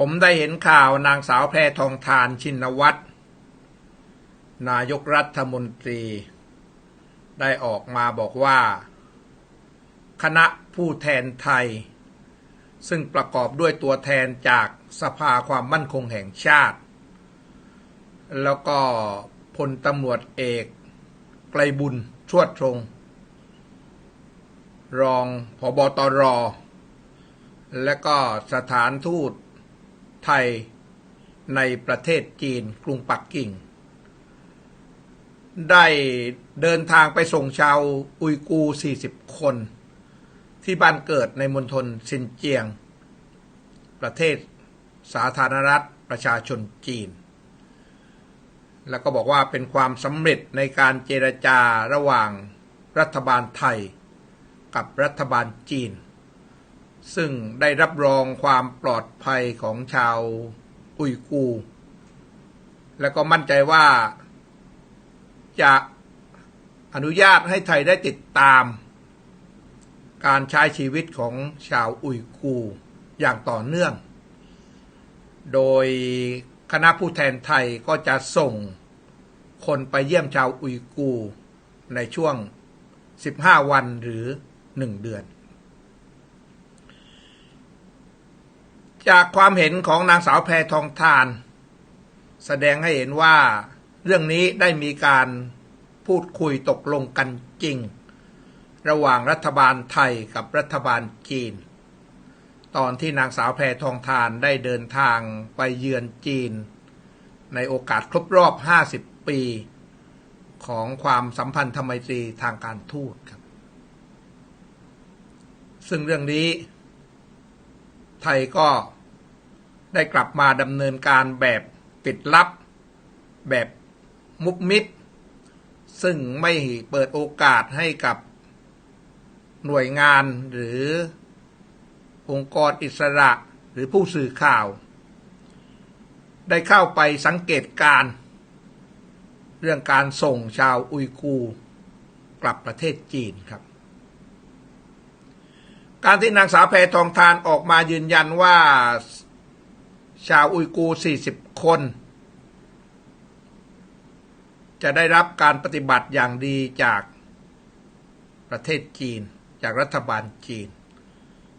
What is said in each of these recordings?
ผมได้เห็นข่าวนางสาวแพทองทานชินวัตรนายกรัฐมนตรี ได้ออกมาบอกว่า คณะผู้แทนไทย ซึ่งประกอบด้วยตัวแทนจากสภาความมั่นคงแห่งชาติ แล้วก็พลตำรวจเอกไกลบุญชวดทรง รองผบตรและก็สถานทูต ไทยในประเทศจีนกรุงปักกิ่ง ได้เดินทางไปส่งชาวอุยกูร์40 คน ที่บ้านเกิดในมณฑลซินเจียง ประเทศสาธารณรัฐประชาชนจีน แล้วก็บอกว่าเป็นความสำเร็จในการเจรจาระหว่างรัฐบาลไทยกับรัฐบาลจีน ซึ่งได้รับรองความปลอดภัยของชาวอุยกูร์และก็มั่นใจว่า จะอนุญาตให้ไทยได้ติดตาม การใช้ชีวิตของชาวอุยกูร์อย่างต่อเนื่อง โดยคณะผู้แทนไทยก็จะส่งคนไปเยี่ยมชาวอุยกูร์ในช่วง 15 วันหรือ 1 เดือน จากความเห็นของนางสาวแพทองทาน แสดงให้เห็นว่า เรื่องนี้ได้มีการพูดคุยตกลงกันจริง ระหว่างรัฐบาลไทยกับรัฐบาลจีน ตอนที่นางสาวแพทองทานได้เดินทางไปเยือนจีน ในโอกาสครบรอบ 50 ปี ของความสัมพันธไมตรีทางการทูตครับ ซึ่งเรื่องนี้ ไทยก็ได้กลับมาดำเนินการแบบปิดลับ แบบมุบมิดซึ่งไม่เปิดโอกาสให้กับหน่วยงานหรือองค์กรอิสระหรือผู้สื่อข่าว ได้เข้าไปสังเกตการ เรื่องการส่งชาวอุยกูร์กลับประเทศจีนครับ การที่นางสาวแพทองทานออกมายืนยันว่าชาวอุยกูร์40 คน จะได้รับการปฏิบัติอย่างดีจากประเทศจีน จากรัฐบาลจีน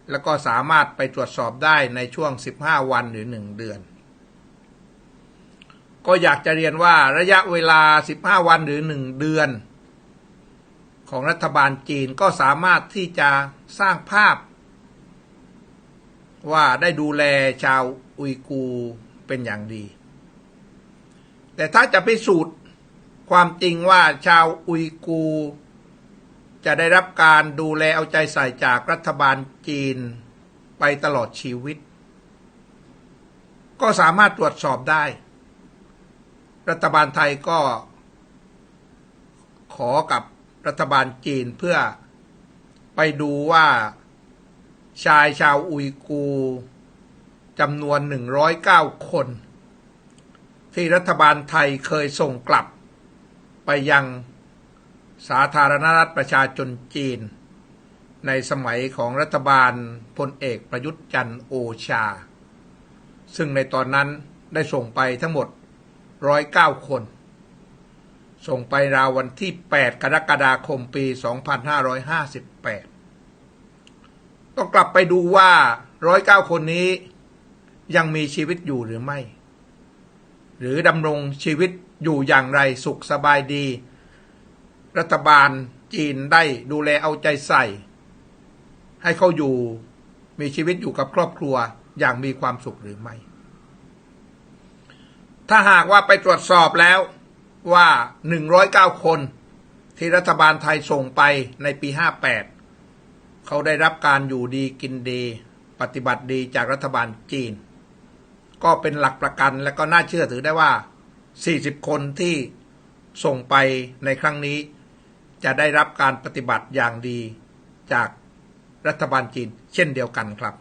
แล้วก็สามารถไปตรวจสอบได้ในช่วง 15 วันหรือ 1 เดือน ก็อยากจะเรียนว่าระยะเวลา 15 วันหรือ 1 เดือน ของรัฐบาลจีนก็สามารถที่จะสร้างภาพ ว่าได้ดูแลชาวอุยกูร์เป็นอย่างดี แต่ถ้าจะพิสูจน์ความจริงว่าชาวอุยกูร์จะได้รับการดูแลเอาใจใส่จากรัฐบาลจีนไปตลอดชีวิต ก็สามารถตรวจสอบได้ รัฐบาลไทยก็ขอกับ รัฐบาลจีนเพื่อไปดูว่าชายชาวอุยกูร์จำนวน 109 คน ที่รัฐบาลไทยเคยส่งกลับ ไปยังสาธารณรัฐประชาชนจีน ในสมัยของรัฐบาลพลเอกประยุทธ์จันทร์โอชา ซึ่งในตอนนั้นได้ส่งไปทั้งหมด 109 คน ส่งไปราววันที่ 8 กรกฎาคมปี 2558 ต้องกลับไปดูว่า109คนนี้ยังมีชีวิตอยู่หรือไม่ หรือดำรงชีวิตอยู่อย่างไรสุขสบายดี รัฐบาลจีนได้ดูแลเอาใจใส่ ให้เขาอยู่มีชีวิตอยู่กับครอบครัวอย่างมีความสุขหรือไม่ ถ้าหากว่าไปตรวจสอบแล้ว ว่า 109 คนที่รัฐบาลไทยส่งไปในปี 58 เขาได้รับการอยู่ดีกินดี ปฏิบัติดีจากรัฐบาลจีน ก็เป็นหลักประกันและก็น่าเชื่อถือได้ว่า 40 คนที่ส่งไปในครั้งนี้ จะได้รับการปฏิบัติอย่างดีจากรัฐบาลจีน เช่นเดียวกันครับ